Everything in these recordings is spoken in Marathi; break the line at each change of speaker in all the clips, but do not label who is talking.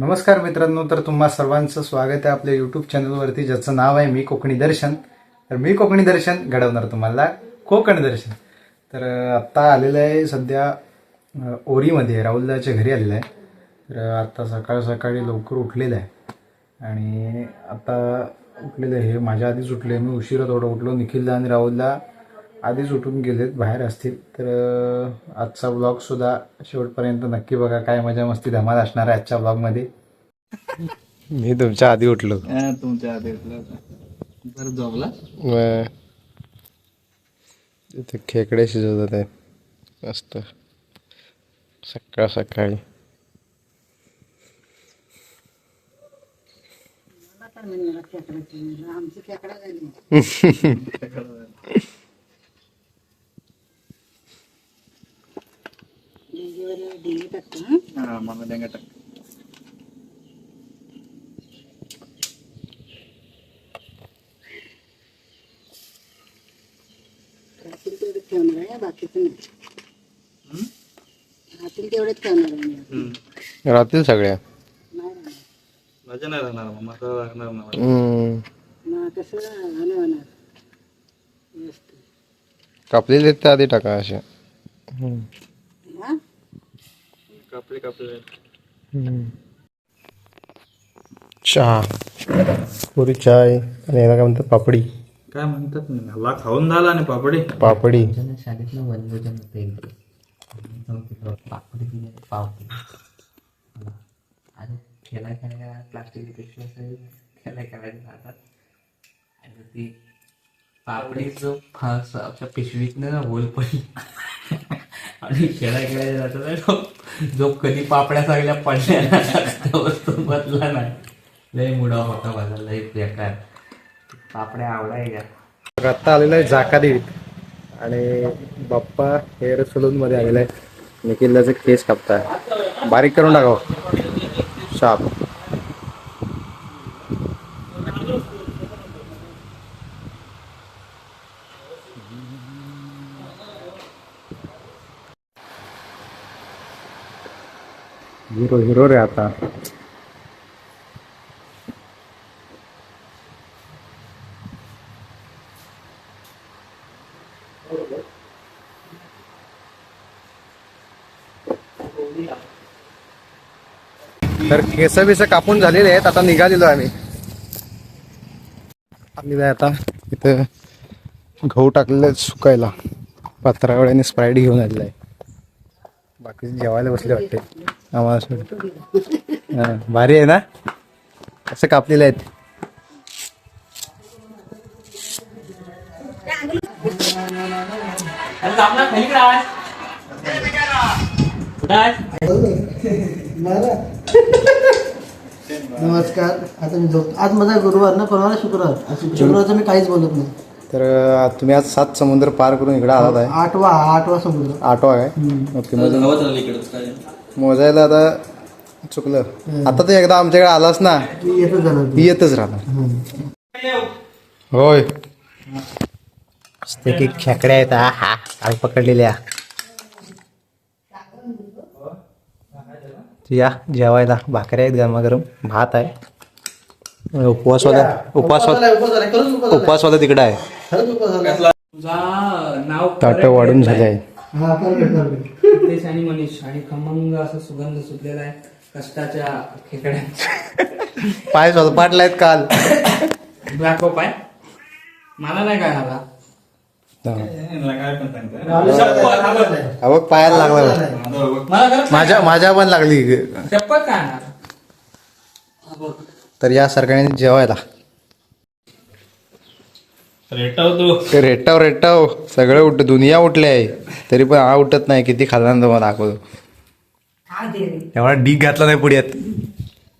नमस्कार मित्रांनो तर तुम्हा सर्वांचं स्वागत आहे आपल्या युट्यूब चॅनलवरती ज्याचं नाव आहे मी कोकणी दर्शन. तर मी कोकणी दर्शन घडवणार तुम्हाला कोकण दर्शन. तर आत्ता आलेलं आहे सध्या ओरीमध्ये राहुलदाच्या घरी आलेलं आहे. तर आत्ता सकाळ सकाळी लवकर उठलेलं आहे. आणि आत्ता उठलेलं आहे हे माझ्या आधीच उठले मी उशिरा थोडं उठलो निखिलदा आणि राहुलदा. आधीच उठून गेलेत बाहेर असतील. तर आजचा ब्लॉग सुद्धा शेवटपर्यंत नक्की बघा काय मजा मस्ती धमाल असणार आहे आजच्या ब्लॉगमध्ये मी तुमच्या आधी उठलो.
तुमच्या आधी बरं जॉबला
तिथे खेकडे शिजवतात आहे मस्त. सकाळ सकाळी.
तेवढेच ठेवणार आहे बाकीचं नाही राहतील तेवढेच ठेवणार आहे मी.
राहतील सगळ्या
नाही राहणार.
मजा नाही राहणार मग मला लागणार ना
हम्म.
मग कसं होणार व्यवस्थित.
कापलेले आधी टाका अशा
हा?
कापले
चहा. पुरी चाय. आणि याला काय म्हणतात? पापडी.
काय म्हणतात? ना हल्ला खाऊन झाला आणि पापडी.
पापडी.
शाळेतलं वनभोजन होतं पापडी दिली पावती. आणि खेळा खेळा प्लास्टिकची पिशवी असेल खेळा खेळायला जातात. आणि ती पापडी जो फास आपल्या पिशवीतनं होल पडली. आणि खेळा खेळायला जातात जो कधी पापड्या सगळ्या पडल्या तो बदला नाही. लय मुडा होता माझा लय बेकार. पापड्या आवडायच्या
आत्ता आलेला आहे जाकादेवीत आणि बाप्पा हेअर सलून मध्ये आलेला आहे. निखिलदाचे केस कापताय. बारीक करून टाकाव. शाप. हिरो हिरो रे आता. तर केस बिस कापून झालेले आहेत आता निघालेलो आम्ही. आम्ही आता इथं गहू टाकलेले सुकायला. पात्रावळ्याने स्प्राईट घेऊन आलेला आहे. बाकी जेवायला बसले वाटते. आम्हाला. हा, भारी आहे ना? असं कापलेले आहेत.
नमस्कार. आता मी झोप आज माझा गुरुवार ना परवा शुक्रवार. आज शुक्रवारचं मी काहीच बोलत नाही.
तर अं, तुम्ही आज सात समुद्र पार करून इकडे आलात आहे.
आठवा आठवा समुद्र.
आठवा आहे ओके म्हणजे मोजायला आता चुकलं. आता तर एकदा आमच्याकडे आलास ना
येतच
राहणार. होय.
की खेकड्या आहेत हा हा. काल पकडलेल्या.
या जेवायला. भाकऱ्या आहेत गरमागरम. भात आहे. उपवासवाला उपवासवाला उपवासवाला तिकडे आहे
खरंच उपवास झाला.
तुझा नाव
ताट वाढून झाले आहे.
आणि मनीष आणि खमंग असा सुगंध सुटलेला आहे. कष्टाच्या खेकड्यांचा.
पाय स्वतः आहेत काल.
दाखव पाय. मला नाही काय आला
अहो पायाला लागला
मला खरंच
माझ्या माझ्या पण लागली.
चप्पल काय आणणार?
तर या सरकारने जेवायला.
रेटाव तू.
ते रेटाव रेटाव. सगळं उठ दुनिया उठले आहे. तरी पण हा उठत नाही. किती खाल्ला ना तुम्हाला दाखवतो. एवढा डीक घातला नाही पुढ्यात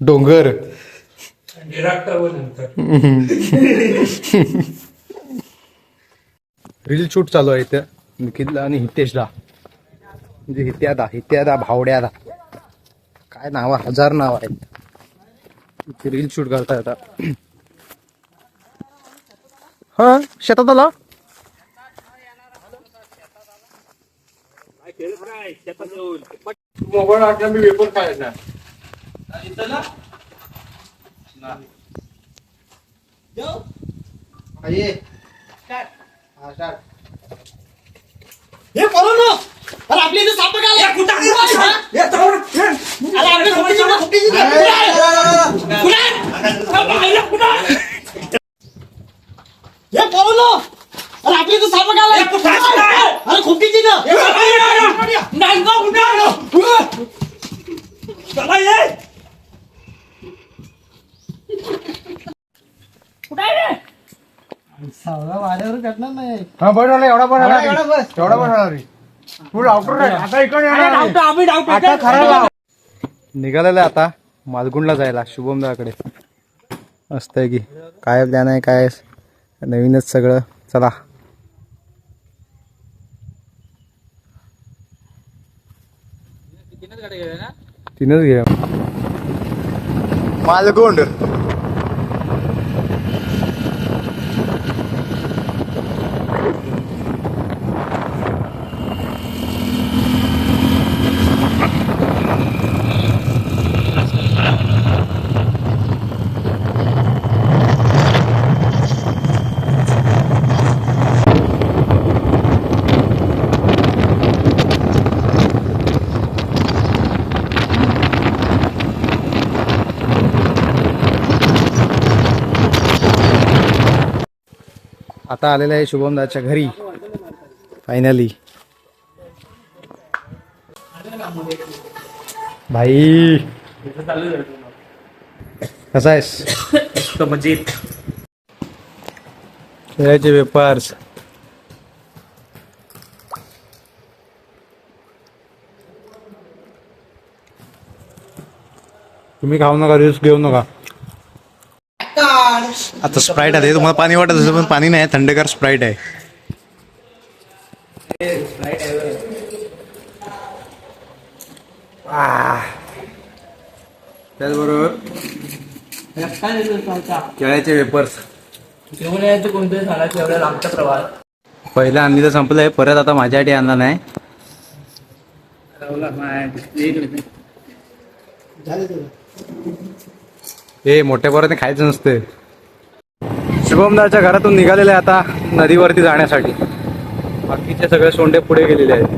डोंगर. रील शूट चालू आहे इथं. निखिलला आणि हितेशला. म्हणजे हित्यादा हित्यादा भावड्यादा. काय नाव हजार नाव आहेत. रील शूट करताय आता. हा शेतात आला
मोबाईल आठला मी वेपर खायचा
हा बरं एवढा पण एवढा बस. एवढा पण तू डॉक्टर आता इकडे आता खरा लाव. निघालेलं आहे आता. मालगुंडला जायला शुभमदाकडे. मस्त आहे की. काय प्लॅन आहे काय नवीनच सगळं. चला. तीनच घे मालगुंड आता आलेलं आहे शुभमदाच्या घरी. फायनली भाई. कसा आहेस?
मजेत.
खेळायचे वेपर्स तुम्ही खाऊ नका रिस्क घेऊ नका. आता स्प्राईट आहे तुम्हाला पाणी वाटत असेल पण पाणी नाही थंडगार स्प्राईट आहे. आह. त्याचबरोबर केळ्याचे वेपर्स
घेऊन यायचं कोणत्या सणाच्या एवढ्या लांबचा प्रवास.
पहिला आणली तर संपलंय परत आता माझ्यासाठी आणला नाही. हे मोठ्या पोराने खायचं नसते शुभमदाच्या घरातून निघालेले आहे आता नदीवरती जाण्यासाठी. बाकीचे सगळे सोंडे पुढे गेलेले आहेत.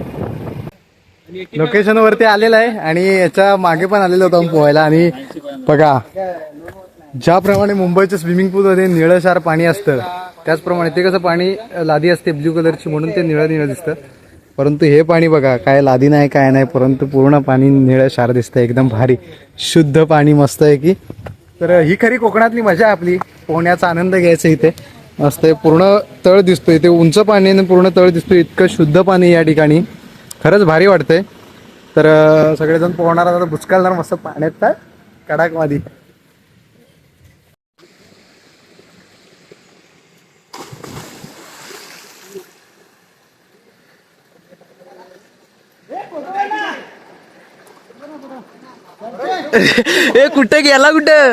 लोकेशन वरती आलेलं आहे आणि याच्या मागे पण आलेलो होतो पोहायला. आणि बघा ज्याप्रमाणे मुंबईच्या स्विमिंग पूलमध्ये निळशार पाणी असतं त्याचप्रमाणे ते कसं पाणी लादी असते ब्ल्यू कलरची म्हणून ते निळं निळं दिसतं. परंतु हे पाणी बघा काय लादी नाही काय नाही परंतु पूर्ण पाणी निळं शार दिसतं एकदम भारी. शुद्ध पाणी मस्त आहे की. तर ही खरी कोकणातली मजा आहे आपली. पोहण्याचा आनंद घ्यायचा इथे. मस्त पूर्ण तळ दिसतो इथे उंच पाणी आणि पूर्ण तळ दिसतो इतकं शुद्ध पाणी या ठिकाणी. खरंच भारी वाटतंय. तर सगळेजण पोहणार आता बुचकालणार मस्त पाण्यात तर. कडाकवादी
ए कुठे गेला कुठं?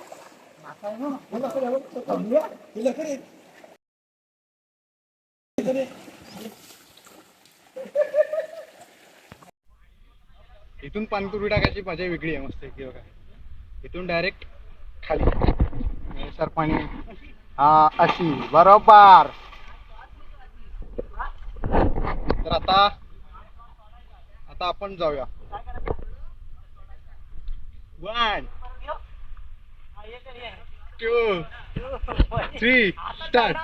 इथून पाणीपुरी टाकायची मजा वेगळी आहे मस्त की काय इथून डायरेक्ट खाली. सर पाणी हा अशी. बरोबर. तर आता आता आपण जाऊया. वन थ्री स्टार्ट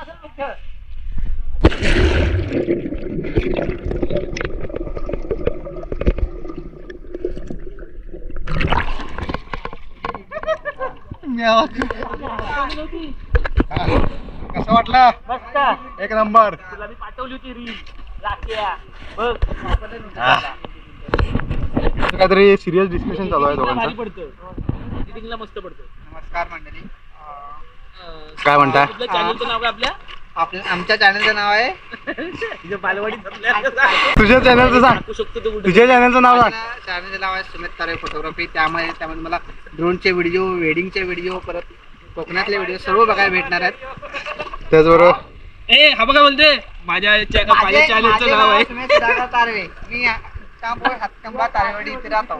कसं वाटलं? एक नंबर. काहीतरी सिरियस डिस्कशन चालू आहे दोघांचं.
मस्त पडतं
नमस्कार मंडळी.
काय म्हणता
चॅनलचं नाव काय आपल्या? आमच्या चॅनलचं नाव आहे?
तुझ्या चॅनलचं सांग. तुझ्या चॅनलचं नाव सांग.
चॅनलचं नाव आहे सुमित तारे फोटोग्राफी त्यामुळे त्यामध्ये मला ड्रोनचे व्हिडिओ वेडिंगचे व्हिडिओ परत कोकणातले व्हिडिओ सर्व बघायला भेटणार आहेत.
त्याचबरोबर
ए हा बघा बोलते माझ्या च्या- माझ्या
माझे-
चॅनलचं
माझे
नाव आहे.
सुमित सुधाकर तारवे. मी कांबोळ हातकंबा तारेवाडी इथे राहतो.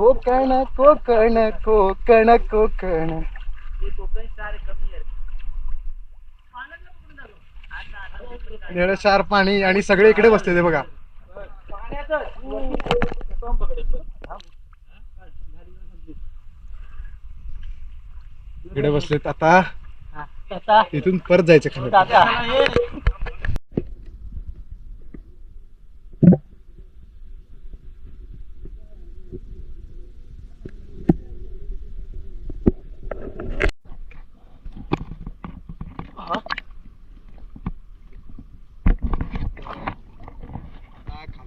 कोकण कोकण कोकण कोकण. निळशार पाणी आणि सगळे इकडे बसले ते बघा. इकडे बसलेत आता. इथून परत जायचं खाली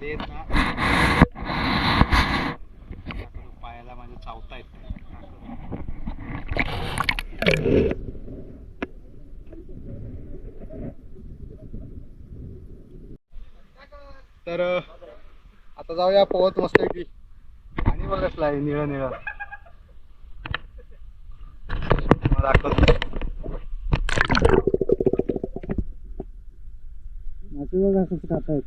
येत ना पायाला माझ्या चावता येत तर आता जाऊया पोहत मस्त की आणि बघ कसला आहे निळं निळं. मला दाखवतो मासे बघ असंच खातायत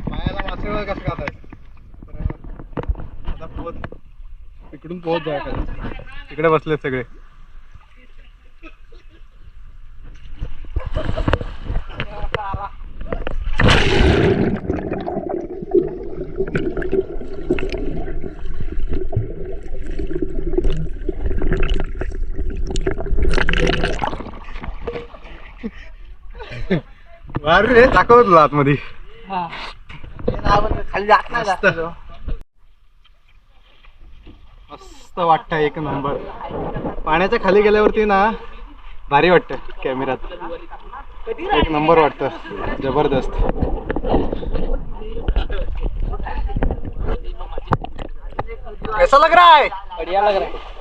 पायाला कसं खातायत आता पोहत तिकडून पोहत जायचं तिकडे बसले सगळे. अरे रे दाखव तुला आतमध्ये.
खाली जात नाही जास्त
मस्त वाटतं एक नंबर. पाण्याच्या खाली गेल्यावरती ना भारी वाटतं कॅमेऱ्यात एक नंबर वाटतं. जबरदस्त. कैसा लग रहा है?
बढ़िया लग रहा है.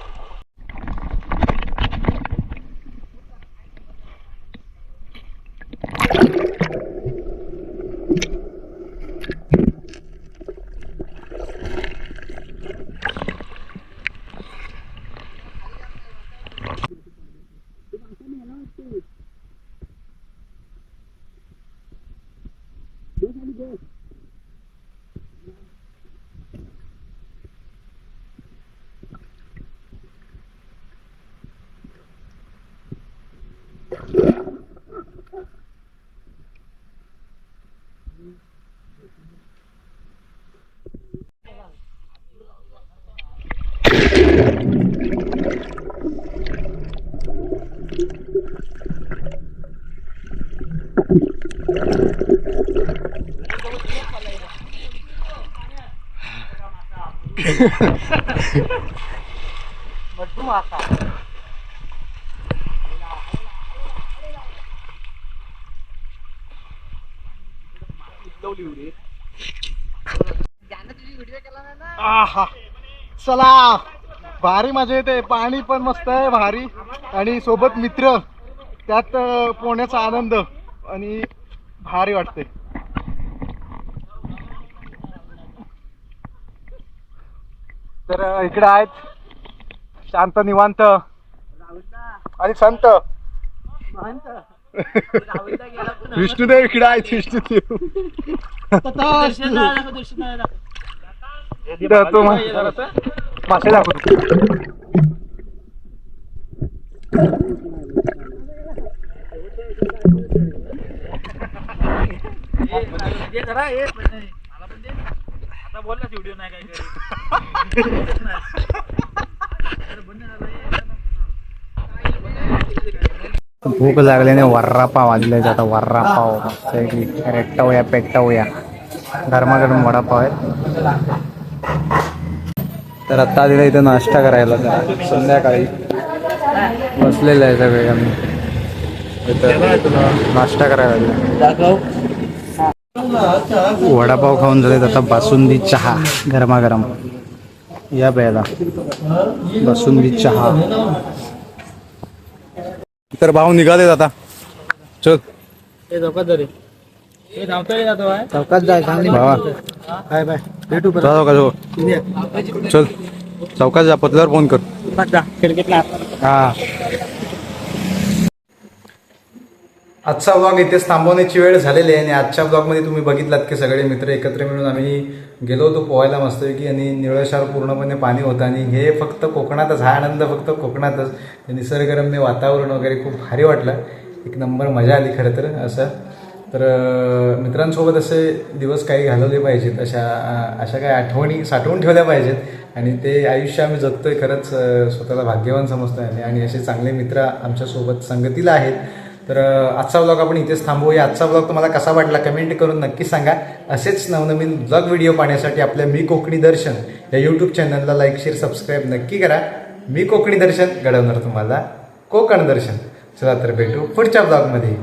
Let me go. चला. भारी मजा येते. पाणी पण मस्त आहे भारी. आणि सोबत मित्र. त्यात पोहण्याचा आनंद. आणि भारी वाटते तर इकडे आहेत. शांत निवांत. आणि संत. विष्णुदेव इकडे आहेत विष्णुदेव. इथं मासे दाखव ये जरा हे भूक लागल्याने वर्रा पाव आलेला आहे आता वर्रा पाव मस्तपैकी रेट्टावया पेट्टावया. गरमागरम वडापाव आहे तर आत्ता आलेला इथं नाश्ता करायला. तर संध्याकाळी बसलेलं आहे सगळे आम्ही इथं नाश्ता करायला वडापाव खाऊन झाले आता बासुंदी चहा गरमागरम. या प्यायला. बासुंदी चहा. तर भाऊ निघाले आता. चल.
चौकात जाय चांगली
भावा.
Bye bye. भेटू
चला चौकात चल. चौकात जा पतल्यावर फोन कर. हा. आजचा ब्लॉग इथेच थांबवण्याची वेळ झालेली आहे आणि आजच्या ब्लॉगमध्ये तुम्ही बघितलात की सगळे मित्र एकत्र मिळून आम्ही गेलो होतो पोहायला मस्तपैकी आणि निळशार पूर्णपणे पाणी होतं आणि हे फक्त कोकणातच हा आनंद फक्त कोकणातच. निसर्गरम्य वातावरण वगैरे खूप भारी वाटलं. एक नंबर मजा आली खरं तर असं. तर मित्रांसोबत असे दिवस काही घालवले पाहिजेत अशा अशा काही आठवणी साठवून ठेवल्या पाहिजेत. आणि ते आयुष्य आम्ही जगतोय खरंच स्वतःला भाग्यवान समजतोय आणि असे चांगले मित्र आमच्यासोबत संगतीला आहेत. तर आजचा ब्लॉग आपण इथेच थांबूया आजचा ब्लॉग तुम्हाला कसा वाटला कमेंट करून नक्की सांगा. असेच नवनवीन ब्लॉग व्हिडिओ पाहण्यासाठी आपल्या मी कोकणी दर्शन या यूट्यूब चॅनलला लाईक शेअर सबस्क्राईब नक्की करा. मी कोकणी दर्शन घडवणार तुम्हाला. कोकण दर्शन. चला तर भेटू पुढच्या ब्लॉगमध्ये